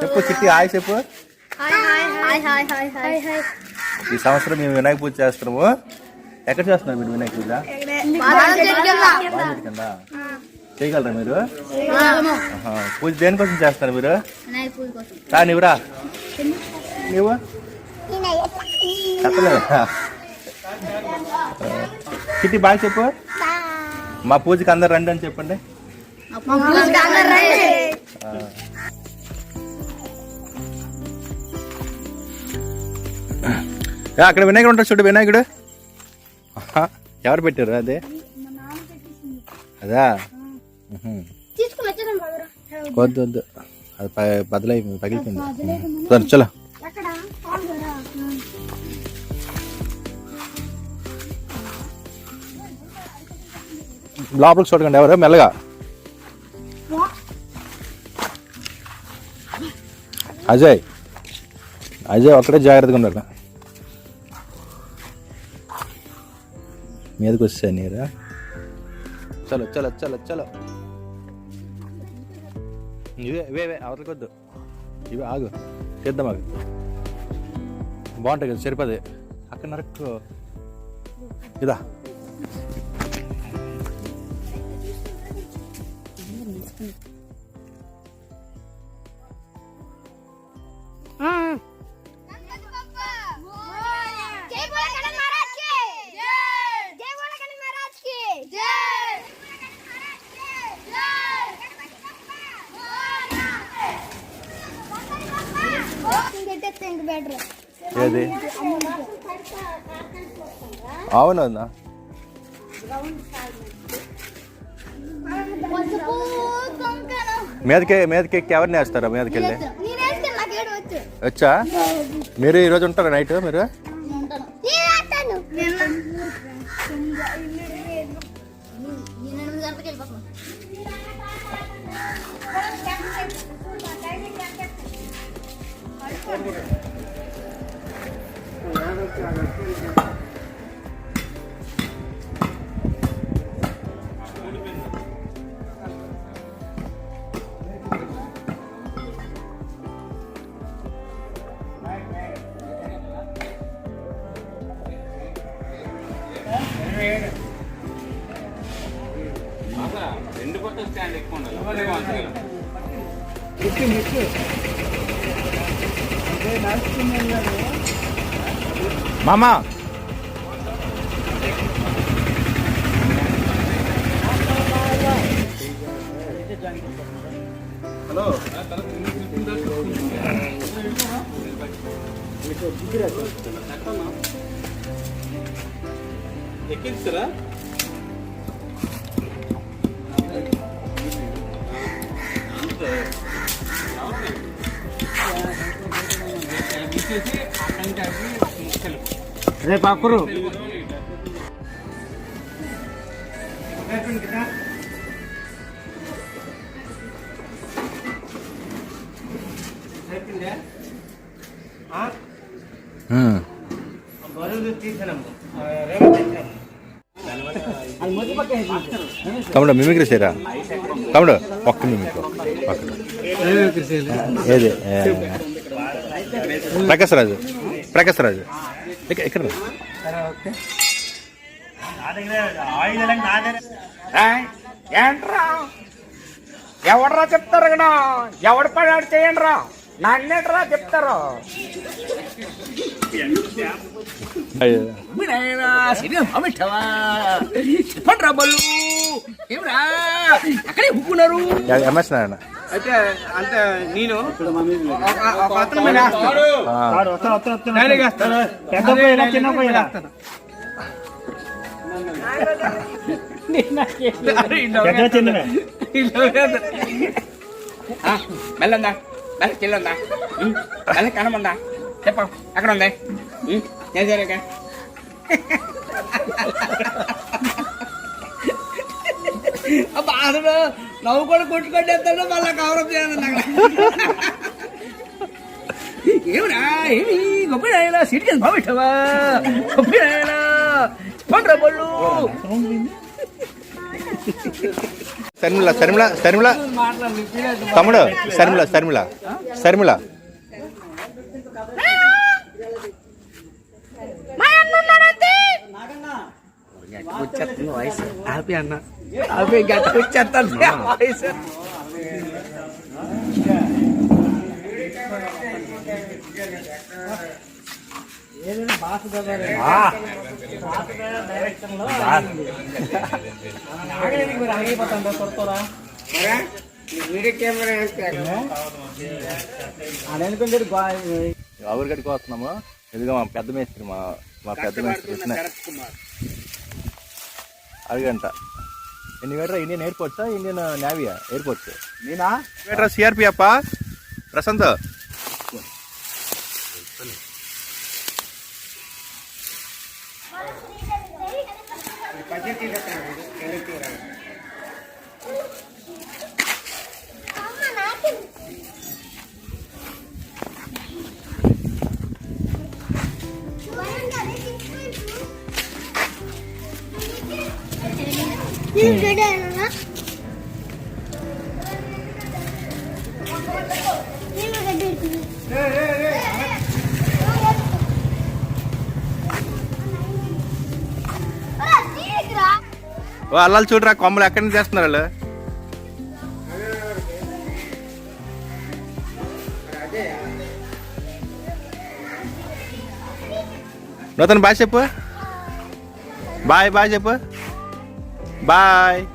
చెప్పు చిట్టి హాయ్ చెప్పు. ఈ సంవత్సరం మేము వినాయక పూజ చేస్తున్నాము. ఎక్కడ చేస్తున్నారు మీరు వినాయక పూజ? కింద చేయగలరా మీరు. పూజ దేనికోసం చేస్తారు మీరు? రా నీవురా నీవు? చెప్పలేదా. చిట్టి బాగా చెప్పు. మా పూజకి అందరు రండి అని చెప్పండి. అక్కడ వినాయకుడు ఉంటాడు చూడు వినాయకుడు. ఎవరు పెట్టారు అదే? అదా? వద్దు వద్దు. అది బదులై పగిలిపోయింది. సరే చలో. లోపలికి చూడకండి ఎవరు మెల్లగా. అజయ్. అజయ్ ఒక్కడే జాగ్రత్తగా ఉండాలి. మీదకి వస్తాయి నీరా? చలో చలో చలో చలో. ఇవే ఇవే ఇవే అవతలకొద్దు ఇవే ఆగు. తీద్దాం ఆగు. బాగుంటాయి కదా సరిపోదు అక్కడ నరకు ఇదా. జై పసుపు కుంకణం మీదకి మీదకి ఎక్కి ఎవరిని వేస్తారా మీదకి వెళ్ళి వచ్చా? మీరు ఈరోజు ఉంటారా నైట్ మీరు? ఎక్కువ ఉండాలి ఒకటే వంచగలం. మామా ఎక్కిస్తారా రేపు అక్కరు తమ్ముడు మిమిక్రీ చేయరా తమ్ముడు ఒక్క మిమిక్రీ ఒక్క ఏది ఏ, ప్రకాశ్ రాజు ప్రకాశ్ రాజు ఇక్కడ. ఏంట్రా ఎవడరా చెప్తారు ఇక్కడ? ఎవడు పడాడు చేయండి రా నన్నేట్రా చెప్తారు. చెప్పండి రా బళ్ళు ఏమిరా? అక్కడే ఉప్పున్నారు ఎ- ఎంఎస్ నారాయణ. అయితే అంటే నేను ఒక- అతను మెల్లందా? మెల్ల చిల్లందా? మెల్ల కనమందా? చెప్ప ఎక్కడ ఉంది? నేను బాధలు నవ్వు కూడా కొట్టుకొట్టేస్తాడు మళ్ళా కవరం చేయాలి ఏమిరా ఏమి? గొప్ప సిటీ బాబిట్టవా? గొప్ప పండ్ర బళ్ళు శర్మిల శర్మిల శర్మిల. తమ్ముడు శర్మిల శర్మిల. శర్మిల. వచ్చేస్తుంది వాయిస్. హ్యాపీ అన్న. హ్యాపీ గట్టి ఎవరి గడికి వస్తున్నాము. ఇదిగో మా పెద్ద మేస్త్రి మా మా పెద్ద మేస్త్రి కృష్ణ. అడిగంట ఎన్ని మీటర్ ఇండియన్ ఎయిర్పోర్ట్సా ఇండియన్ నేవీయా ఎయిర్పోర్ట్స్ నేనా? మీటర్ సిఆర్పి అప్ప? ప్రశాంత్? ఓ అల్లాలు చూడరా కొమ్మలు ఎక్కడి నుంచి చేస్తున్నారు వాళ్ళు? నూతన బాయ్ చెప్పు. బాయ్ బాయ్ చెప్పు. Bye.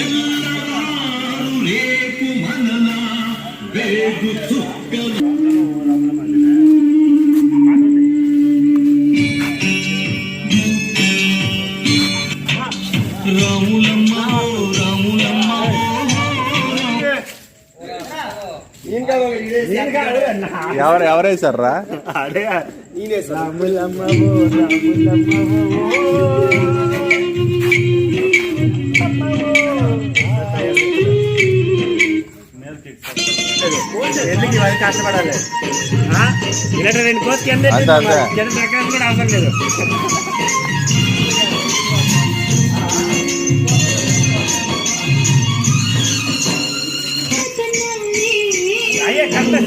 ಎಲ್ಲರೂ ರೇಪು ಮನನ ಬೇಗು ಸುಕ್ಕ ఎవరు ఎవరేసారా ఎందుకు ఇవన్నీ కష్టపడాలి? ఇలాంటి రెండు కోసి అంతే, అంతే. జనం ప్రకారం కూడా అవసరం లేదు.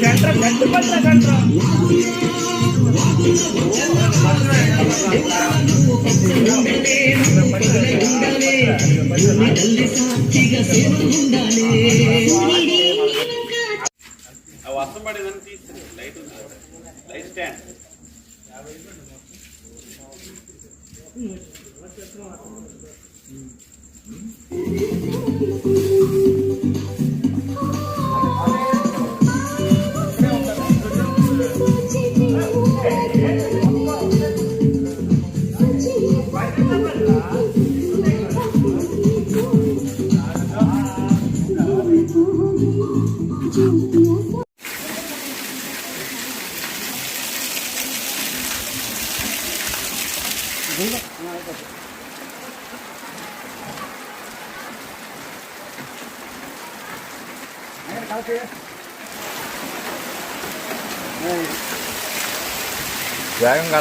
అయ్యే కష్ట సెంటర్ పెద్ద పెద్ద సెంటర్ లైట్ ఉంది లైట్ స్టాండ్ వేగంగా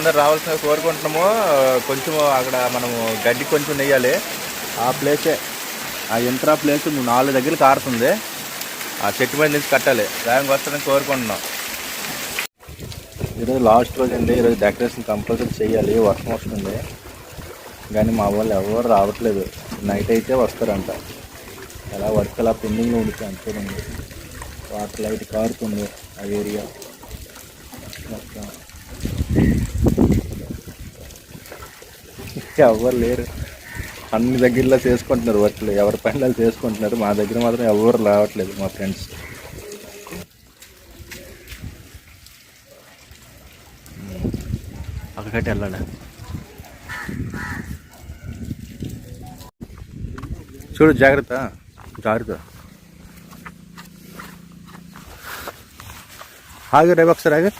అందరు రావాల్సిన కోరుకుంటున్నాము. కొంచెం అక్కడ మనము గడ్డి కొంచెం నెయ్యాలి. ఆ ప్లేసే ఆ యంత్ర ప్లేస్ నాలుగు దగ్గర కారుతుంది ఆ చెట్టు మీద నుంచి కట్టాలి. వేగంగా వస్తారని కోరుకుంటున్నాం. ఈరోజు లాస్ట్ రోజు అండి. ఈరోజు డెకరేషన్ కంపల్సరీ చేయాలి. వర్షం వస్తుంది. కానీ మా వాళ్ళు ఎవరు రావట్లేదు. నైట్ అయితే వస్తారంట. అలా వర్క్ అలా పెండింగ్లో ఉండిపోయి చూడండి వాటర్ లైట్ కారుతుంది ఆ ఏరియా ఎవరు లేరు. అన్ని దగ్గరలో చేసుకుంటున్నారు వర్క్లు. ఎవరి పనులు వాళ్ళు చేసుకుంటున్నారు. మా దగ్గర మాత్రం ఎవరు రావట్లేదు మా ఫ్రెండ్స్. అక్కడికట్టి వెళ్ళాలి చూడు జాగ్రత్త. జాగ్రత్త. ఆగు రేపు ఒకసారి ఆగు.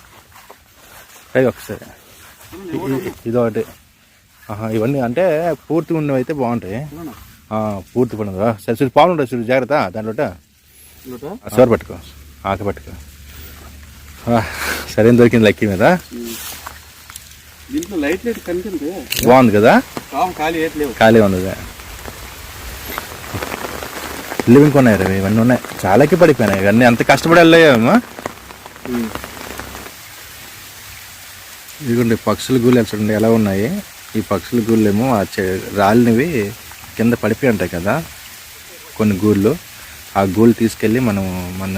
రేపు ఒకసారి. ఇదొకటి. ఇవన్నీ అంటే పూర్తి ఉన్నవి అయితే బాగుంటాయి. పూర్తి పడినదా సరే చూడు పాలు ఉంటాయి చూడు జాగ్రత్త. దాంట్లో సోర్ పట్టుకో. ఆక పట్టుకో. ఆ, సరైన దొరికింది లక్కీ మీద? దీంట్లో లైట్ లైట్ కనిపింది బాగుంది కదా? ఖాళీ ఉంది. ఇల్లు ఇంకొన్నాయి రవి ఇవన్నీ ఉన్నాయి. చాలాకి పడిపోయినాయి. ఇవన్నీ అంత కష్టపడి వెళ్ళాయేమో ఇదిగోండి పక్షుల గూళ్ళు చూడండి ఎలా ఉన్నాయి? ఈ పక్షుల గూళ్ళు ఏమో ఆ చె- రాలినవి కింద పడిపోయి ఉంటాయి కదా కొన్ని గూళ్ళు. ఆ గూళ్ళు తీసుకెళ్ళి మనం మన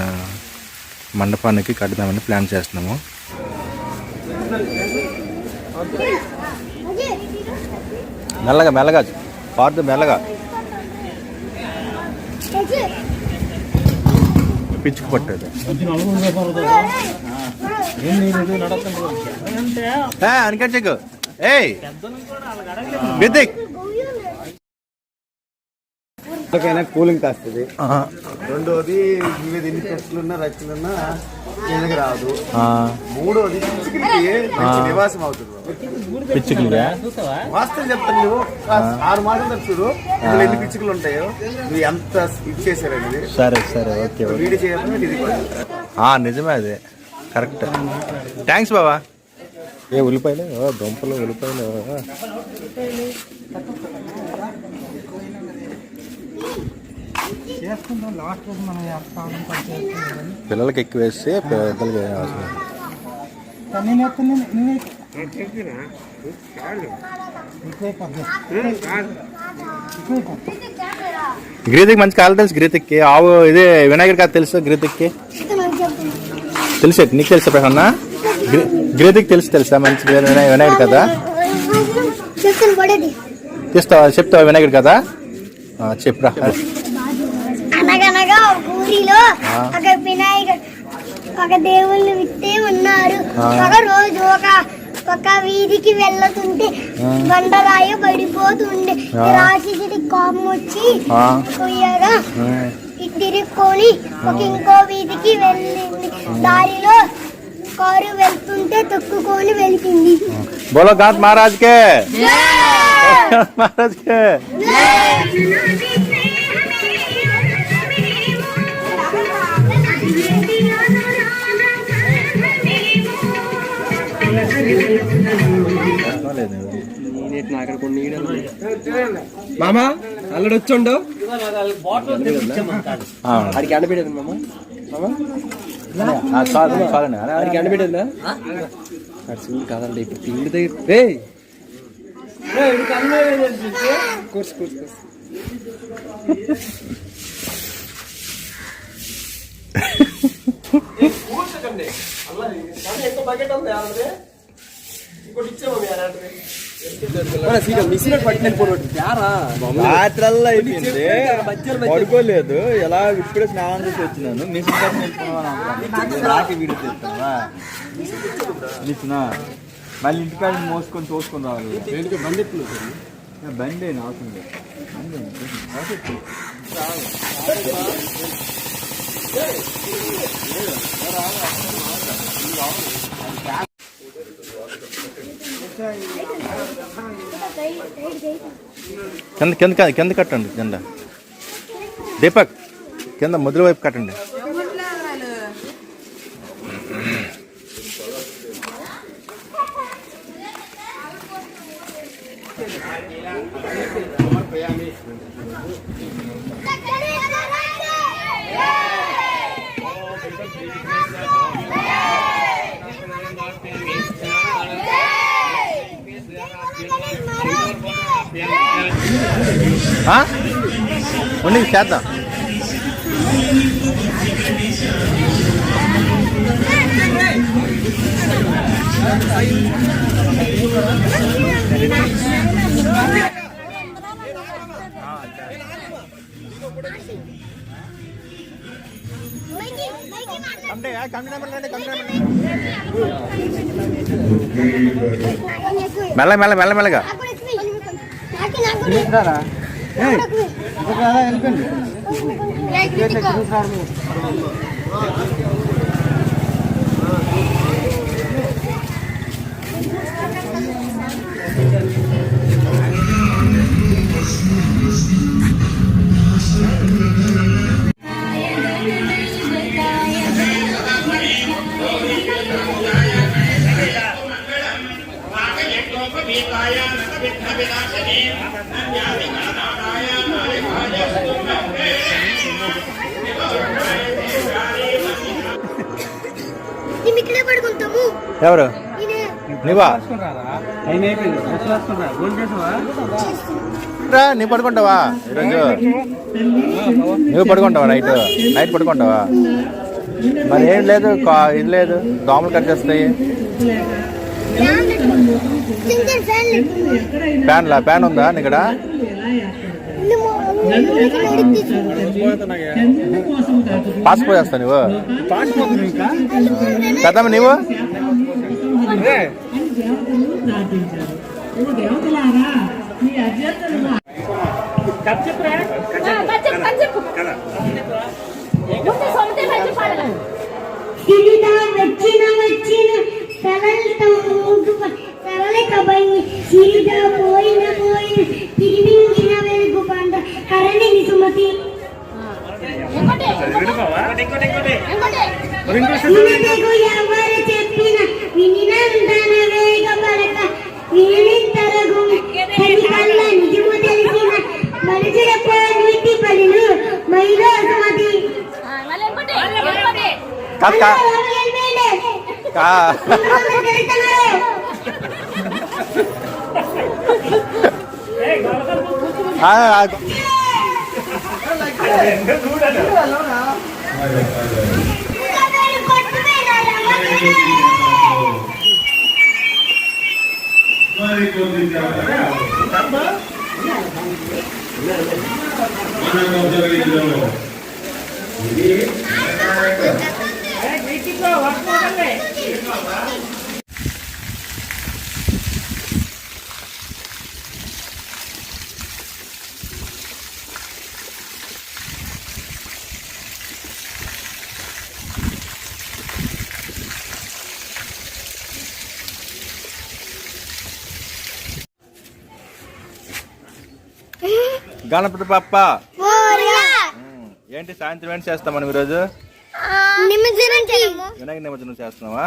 మండపానికి కడదామని ప్లాన్ చేస్తున్నాము. మెల్లగా మెల్లగా పార్దు మెల్లగా. పిచ్చుకు పట్టేది. అనుకట్ చెక్కు ఏయ్! విదిక్ కూలింగ్ కాస్తుంది రెండోది మీద ఎన్ని చెట్లున్నా రచ్చలున్నా కిందకి రాదు మూడోది నివాసం అవుతుంది. పిచ్చుకులుగా వాస్తవం చెప్తాను నువ్వు ఆరు మాటలు చూడు. ఎన్ని పిచ్చుకలు ఉంటాయో నువ్వు ఎంత ఇది చేశారనేది సరే సరే ఓకే వీడి చేయాలని ఇది నిజమే అదే. కరెక్ట్. థ్యాంక్స్ బాబా ఏ ఉల్లిపాయలు? దుంపలు ఉల్లిపాయలు. పిల్లలకి ఎక్కువ వేస్తే పెద్దలకి. గ్రీతిక్ మంచి కాలు తెలుసు గ్రీతిక్కి ఆవు ఇదే వినాయకుడి కాదు తెలుసు గ్రీతిక్కి తెలుసు నీకు తెలుసా ప్రసన్న? గ్రీ- గ్రీతిక్ తెలుసు తెలుసా? మంచి వినాయ- వినాయకుడు కదా? తీస్తావా? చెప్తావా వినాయకుడు కదా? చెప్పురా అనగనగా ఊరిలో ఒక వినాయకుడు ఒక దేవుళ్ళు విత్తే ఉన్నారు. ఒక రోజు ఒక ఒక వీధికి వెళ్ళతుంటే బండరాయ పడిపోతుండే. రాక్షసుడి కోపం వచ్చి. కొయ్యగా తిరుక్కొని ఒక ఇంకో వీధికి వెళ్ళింది. దారిలో కారు వెళ్తుంటే తొక్కుకొని వెళ్తుంది. బోలో ఘాట్ మహారాజ్ కే మహారాజ్ కే మామా అల్లడు వచ్చుండు. అడిగి అండబెట్టేది మామా? మామా? చాలండి ఆడికి ఎండబెట్టేదా అటు చూడు కాదండి ఇప్పుడు తిండి దగ్గర రే కోర్స్ కోర్స్ కోర్స్ మిషన్ పట్టినట్టు యారా రాత్రల్లా అయిపోయింది. పడుకోలేదు. ఎలా ఇప్పుడే స్నానం చేసి వచ్చినాను. మిషన్ రాకి వీడియో తెస్తావా మిషన్ మళ్ళీ ఇంటికాడ మోసుకొని తోసుకొని రావాలి బండి బండి అవసరం లేదు. బండి కింద కింద కింద కట్టండి కింద. దీపక్ కింద మధుర వైపు కట్టండి. ఆ? ఉండి చేద్దాం మెల్ల మెల్ల మెల్ల మెల్లగా Thank ఎవరు? నేనే నీవా? రా నీ పడుకుంటావా? ఈరోజు నువ్వు పడుకుంటావా నైట్ నైట్ పడుకుంటావా? మరి ఏం లేదు కా- ఇది లేదు. దోమలు కట్ చేస్తాయి. ఫ్యాన్లా ఫ్యాన్ ఉందా ఇక్కడ పాస్పోర్ట్ చేస్తా నువ్వు? పెద్దమ్మ నీవు సిరిదా వచ్చిన వచ్చిన సరళతో సరళకబడి సిరిదా పోయిన పోయిన తిరిమింగిన వెలుగు పండ కరణిని సుమతి. వినదగు ఎవరు చెప్పిన వినినందన కాదు కా కా ఆ, ఆ, గణపతి పప్ప. ఏంటి సాయంత్రం ఏంటి చేస్తాం మనం ఈరోజు? వినాయక నిమజ్జనం చేస్తున్నావా?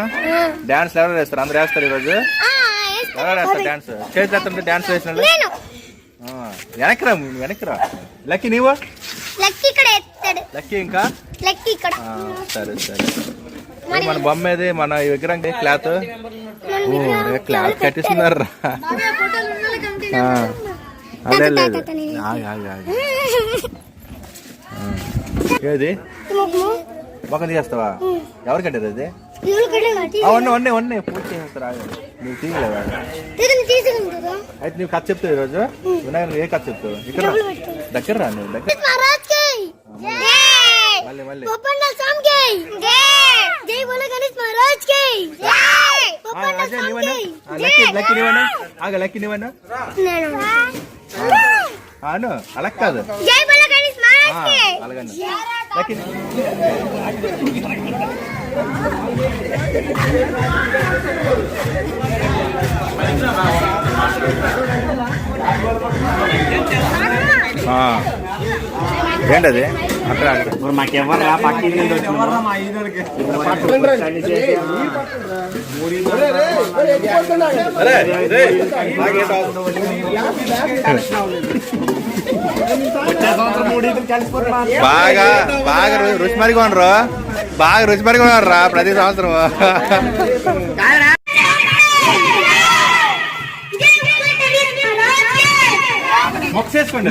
డాన్స్ ఎవరు వేస్తారు? అందరు వేస్తారు ఈరోజు? ఎవరు వేస్తారు డాన్స్? చేతి ఎత్తుంటే డాన్స్ వేసిన వెనక్కిరా నువ్వు వెనక్కిరా లక్కీ నీవు? లక్కీ ఇక్కడ ఎత్తాడు లక్కీ ఇంకా? లక్కీ ఇక్కడ. ఆ, సరే సరే. మన బొమ్మ ఏది? మన విగ్రహం క్లాత్? క్లాత్ కట్టిస్తున్నారు అదే లేదు. ఏది? మొక్కని చేస్తావా ఎవరు కట్టారు అది? అవన్నీ ఉన్నాయి ఉన్నాయి పూర్తి చేస్తారా నువ్వు తీయలేదా అయితే నువ్వు కథ చెప్తావు ఈరోజు. వినాయకుడు ఏ కథ చెప్తావు? ఇక్కడ దగ్గర రా నువ్వు దగ్గర. మళ్ళీ మళ్ళీ లక్కి నీవన్నా అలాగే కాదు. ఏంటది అక్కడ అక్కడ మాకెవరు రా పక్కకి నుంచి బాగా బాగా రుచి మరికొనరు బాగా రుచి మరికొనరు రా ప్రతి సంవత్సరం మొక్సేసుకోండి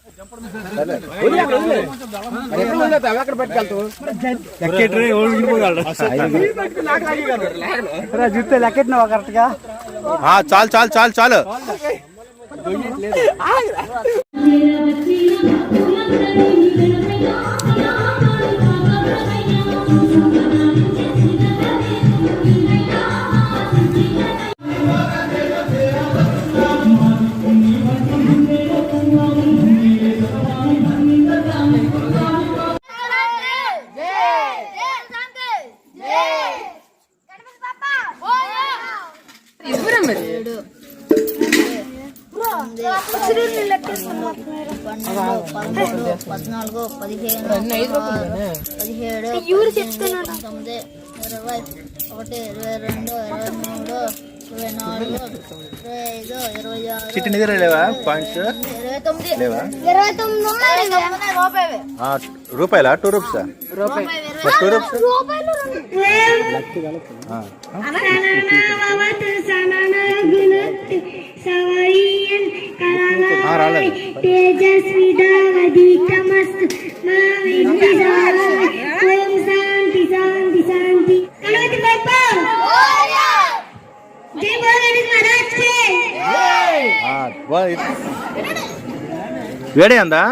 ఎక్కడ పట్టుకెళ్తావు చూస్తే లెక్కెట్టినావా కరెక్ట్గా చాలు చాలు చాలు చాలు పాయింట్స్? లేవా? రూపాయలు. టూ రూపీసా? Two rupees? శాంతి శాంతి గణపతి జై మహారాజ్ వేడే అందా.